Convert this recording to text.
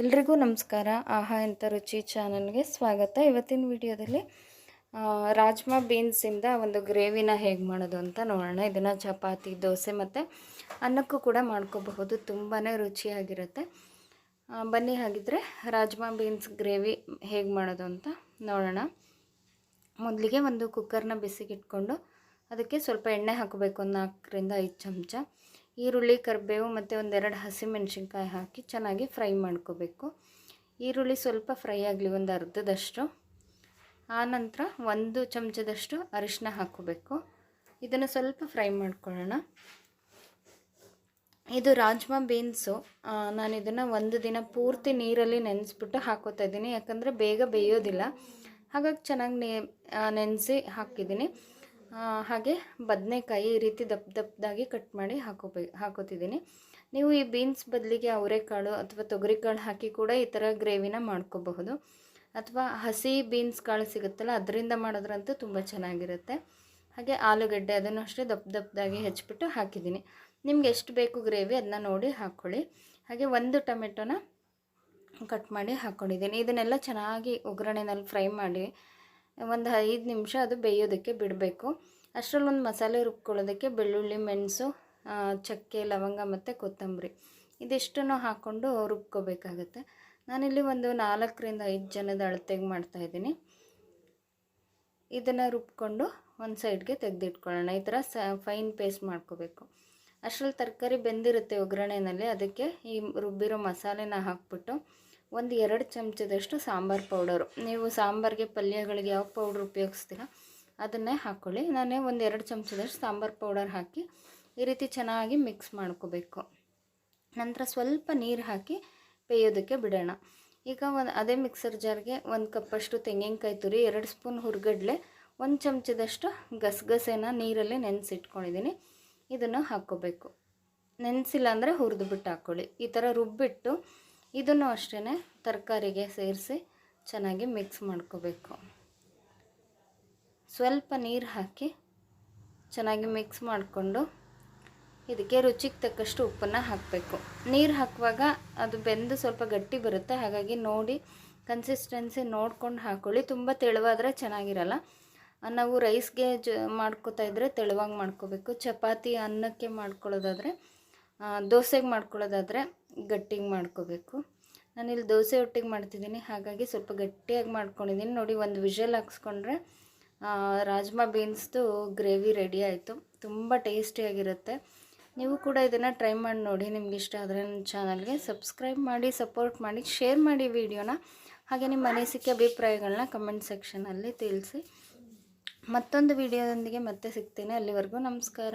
ಎಲ್ರಿಗೂ ನಮಸ್ಕಾರ. ಆಹಾ ಎಂಥ ರುಚಿ ಚಾನಲ್ಗೆ ಸ್ವಾಗತ. ಇವತ್ತಿನ ವಿಡಿಯೋದಲ್ಲಿ ರಾಜ್ಮಾ ಬೀನ್ಸಿಂದ ಒಂದು ಗ್ರೇವಿನ ಹೇಗೆ ಮಾಡೋದು ಅಂತ ನೋಡೋಣ. ಇದನ್ನು ಚಪಾತಿ, ದೋಸೆ ಮತ್ತು ಅನ್ನಕ್ಕೂ ಕೂಡ ಮಾಡ್ಕೋಬಹುದು. ತುಂಬಾ ರುಚಿಯಾಗಿರುತ್ತೆ. ಬನ್ನಿ ಹಾಗಿದ್ರೆ ರಾಜ್ಮಾ ಬೀನ್ಸ್ ಗ್ರೇವಿ ಹೇಗೆ ಮಾಡೋದು ಅಂತ ನೋಡೋಣ. ಮೊದಲಿಗೆ ಒಂದು ಕುಕ್ಕರ್ನ ಬಿಸಿಗಿಟ್ಕೊಂಡು, ಅದಕ್ಕೆ ಸ್ವಲ್ಪ ಎಣ್ಣೆ ಹಾಕಬೇಕು. ಒಂದು ನಾಲ್ಕರಿಂದ ಐದು ಚಮಚ. ಈರುಳ್ಳಿ, ಕರಿಬೇವು ಮತ್ತು ಒಂದೆರಡು ಹಸಿಮೆಣ್ಸಿನ್ಕಾಯಿ ಹಾಕಿ ಚೆನ್ನಾಗಿ ಫ್ರೈ ಮಾಡ್ಕೋಬೇಕು. ಈರುಳ್ಳಿ ಸ್ವಲ್ಪ ಫ್ರೈ ಆಗಲಿ ಒಂದು ಅರ್ಧದಷ್ಟು. ಆನಂತರ ಒಂದು ಚಮಚದಷ್ಟು ಅರಿಶಿನ ಹಾಕೋಬೇಕು ಇದನ್ನು ಸ್ವಲ್ಪ ಫ್ರೈ ಮಾಡ್ಕೊಳ್ಳೋಣ. ಇದು ರಾಜ್ಮಾ ಬೀನ್ಸು. ನಾನು ಇದನ್ನು ಒಂದು ದಿನ ಪೂರ್ತಿ ನೀರಲ್ಲಿ ನೆನೆಸ್ಬಿಟ್ಟು ಹಾಕೋತಾ ಇದ್ದೀನಿ. ಯಾಕಂದರೆ ಬೇಗ ಬೇಯೋದಿಲ್ಲ. ಹಾಗಾಗಿ ಚೆನ್ನಾಗಿ ನೆ ನೆನೆಸಿ ಹಾಕಿದ್ದೀನಿ. ಹಾಗೆ ಬದನೆಕಾಯಿ ಈ ರೀತಿ ದಪ್ಪ ದಪ್ಪದಾಗಿ ಕಟ್ ಮಾಡಿ ಹಾಕೋಬೇ, ಹಾಕೋತಿದ್ದೀನಿ. ನೀವು ಈ ಬೀನ್ಸ್ ಬದಲಿಗೆ ಅವರೆಕಾಳು ಅಥವಾ ತೊಗರಿಕಾಳು ಹಾಕಿ ಕೂಡ ಈ ಥರ ಗ್ರೇವಿನ ಮಾಡ್ಕೋಬಹುದು. ಅಥವಾ ಹಸಿ ಬೀನ್ಸ್ ಕಾಳು ಸಿಗುತ್ತಲ್ಲ, ಅದರಿಂದ ಮಾಡೋದ್ರಂತೂ ತುಂಬ ಚೆನ್ನಾಗಿರುತ್ತೆ. ಹಾಗೆ ಆಲೂಗಡ್ಡೆ ಅದನ್ನು ಅಷ್ಟೇ ದಪ್ಪ ದಪ್ಪದಾಗಿ ಹೆಚ್ಚಿಬಿಟ್ಟು ಹಾಕಿದ್ದೀನಿ. ನಿಮ್ಗೆ ಎಷ್ಟು ಬೇಕು ಗ್ರೇವಿ ಅದನ್ನ ನೋಡಿ ಹಾಕ್ಕೊಳ್ಳಿ ಹಾಗೆ ಒಂದು ಟೊಮೆಟೊನ ಕಟ್ ಮಾಡಿ ಹಾಕ್ಕೊಂಡಿದ್ದೀನಿ ಇದನ್ನೆಲ್ಲ ಚೆನ್ನಾಗಿ ಒಗ್ಗರಣೆನಲ್ಲಿ ಫ್ರೈ ಮಾಡಿ ಒಂದು ಐದು ನಿಮಿಷ ಅದು ಬೇಯೋದಕ್ಕೆ ಬಿಡಬೇಕು. ಅಷ್ಟರಲ್ಲಿ ಒಂದು ಮಸಾಲೆ ರುಬ್ಕೊಳ್ಳೋದಕ್ಕೆ ಬೆಳ್ಳುಳ್ಳಿ, ಮೆಣಸು ಚಕ್ಕೆ, ಲವಂಗ ಮತ್ತು ಕೊತ್ತಂಬರಿ. ಇದಿಷ್ಟನ್ನು ಹಾಕ್ಕೊಂಡು ರುಬ್ಕೋಬೇಕಾಗತ್ತೆ. ನಾನಿಲ್ಲಿ ಒಂದು ನಾಲ್ಕರಿಂದ ಐದು ಜನದ ಅಳತೆಗೆ ಮಾಡ್ತಾಯಿದ್ದೀನಿ ಇದನ್ನು ರುಬ್ಕೊಂಡು ಒಂದು ಸೈಡ್ಗೆ ತೆಗೆದಿಟ್ಕೊಳ್ಳೋಣ. ಈ ಥರ ಸ, ಫೈನ್ ಪೇಸ್ಟ್ ಮಾಡ್ಕೋಬೇಕು. ಅಷ್ಟರಲ್ಲಿ ತರಕಾರಿ ಬೆಂದಿರುತ್ತೆ ಒಗ್ಗರಣೆಯಲ್ಲಿ ಅದಕ್ಕೆ ಈ ರುಬ್ಬಿರೋ ಮಸಾಲೆನ ಹಾಕ್ಬಿಟ್ಟು ಒಂದು ಎರಡು ಚಮಚದಷ್ಟು ಸಾಂಬಾರು ಪೌಡರು. ನೀವು ಸಾಂಬಾರಿಗೆ ಪಲ್ಯಗಳಿಗೆ ಯಾವ ಪೌಡ್ರ್ ಉಪಯೋಗಿಸ್ತೀರ? ಅದನ್ನೇ ಹಾಕ್ಕೊಳ್ಳಿ ನಾನೇ ಒಂದು ಎರಡು ಚಮಚದಷ್ಟು ಸಾಂಬಾರು ಪೌಡರ್ ಹಾಕಿ ಈ ರೀತಿ ಚೆನ್ನಾಗಿ ಮಿಕ್ಸ್ ಮಾಡ್ಕೋಬೇಕು. ನಂತರ ಸ್ವಲ್ಪ ನೀರು ಹಾಕಿ ಬೇಯೋದಕ್ಕೆ ಬಿಡೋಣ. ಈಗ ಒಂದು ಅದೇ ಮಿಕ್ಸರ್ ಜಾರ್ಗೆ ಒಂದು ಕಪ್ಪಷ್ಟು ತೆಂಗಿನಕಾಯಿ ತುರಿ, ಎರಡು ಸ್ಪೂನ್ ಹುರ್ಗಡ್ಲೆ, ಒಂದು ಚಮಚದಷ್ಟು ಗಸಗಸೆನ ನೀರಲ್ಲಿ ನೆನೆಸಿಟ್ಕೊಂಡಿದ್ದೀನಿ. ಇದನ್ನು ಹಾಕ್ಕೋಬೇಕು. ನೆನೆಸಿಲ್ಲ ಅಂದರೆ ಹುರಿದು ಬಿಟ್ಟು ಹಾಕ್ಕೊಳ್ಳಿ ಈ ಥರ ರುಬ್ಬಿಟ್ಟು ಇದನ್ನು ಅಷ್ಟೇ ತರಕಾರಿಗೆ ಸೇರಿಸಿ ಚೆನ್ನಾಗಿ ಮಿಕ್ಸ್ ಮಾಡ್ಕೋಬೇಕು. ಸ್ವಲ್ಪ ನೀರು ಹಾಕಿ ಚೆನ್ನಾಗಿ ಮಿಕ್ಸ್ ಮಾಡಿಕೊಂಡು ಇದಕ್ಕೆ ರುಚಿಗೆ ತಕ್ಕಷ್ಟು ಉಪ್ಪನ್ನು ಹಾಕಬೇಕು. ನೀರು ಹಾಕುವಾಗ ಅದು ಬೆಂದು ಸ್ವಲ್ಪ ಗಟ್ಟಿ ಬರುತ್ತೆ, ಹಾಗಾಗಿ ನೋಡಿ ಕನ್ಸಿಸ್ಟೆನ್ಸಿ ನೋಡ್ಕೊಂಡು ಹಾಕೊಳ್ಳಿ. ತುಂಬ ತೆಳುವಾದರೆ ಚೆನ್ನಾಗಿರಲ್ಲ. ನಾವು ರೈಸ್ಗೆ ಜ ಮಾಡ್ಕೋತಾ ಇದ್ದರೆ ತೆಳುವಾಗಿ ಮಾಡ್ಕೋಬೇಕು. ಚಪಾತಿ ಅನ್ನಕ್ಕೆ ಮಾಡ್ಕೊಳ್ಳೋದಾದರೆ ದೋಸೆಗೆ ಮಾಡ್ಕೊಳ್ಳೋದಾದರೆ ಗಟ್ಟಿಗೆ ಮಾಡ್ಕೋಬೇಕು. ನಾನಿಲ್ಲಿ ದೋಸೆ ಒಟ್ಟಿಗೆ ಮಾಡ್ತಿದ್ದೀನಿ, ಹಾಗಾಗಿ ಸ್ವಲ್ಪ ಗಟ್ಟಿಯಾಗಿ ಮಾಡ್ಕೊಂಡಿದ್ದೀನಿ. ನೋಡಿ, ಒಂದು ವಿಷಲ್ ಹಾಕ್ಸ್ಕೊಂಡ್ರೆ ರಾಜ್ಮಾ ಬೀನ್ಸ್ದು ಗ್ರೇವಿ ರೆಡಿ ಆಯಿತು. ತುಂಬ ಟೇಸ್ಟಿಯಾಗಿರುತ್ತೆ. ನೀವು ಕೂಡ ಇದನ್ನು ಟ್ರೈ ಮಾಡಿ ನೋಡಿ. ನಿಮ್ಗೆ ಇಷ್ಟ ಆದರೆ ನನ್ನ ಚಾನಲ್ಗೆ ಸಬ್ಸ್ಕ್ರೈಬ್ ಮಾಡಿ, ಸಪೋರ್ಟ್ ಮಾಡಿ, ಶೇರ್ ಮಾಡಿ ವಿಡಿಯೋನ. ಹಾಗೆ ನಿಮ್ಮ ಅನಿಸಿಕೆ, ಅಭಿಪ್ರಾಯಗಳನ್ನ ಕಮೆಂಟ್ ಸೆಕ್ಷನಲ್ಲಿ ತಿಳಿಸಿ. ಮತ್ತೊಂದು ವಿಡಿಯೋದೊಂದಿಗೆ ಮತ್ತೆ ಸಿಗ್ತೇನೆ. ಅಲ್ಲಿವರೆಗೂ ನಮಸ್ಕಾರ.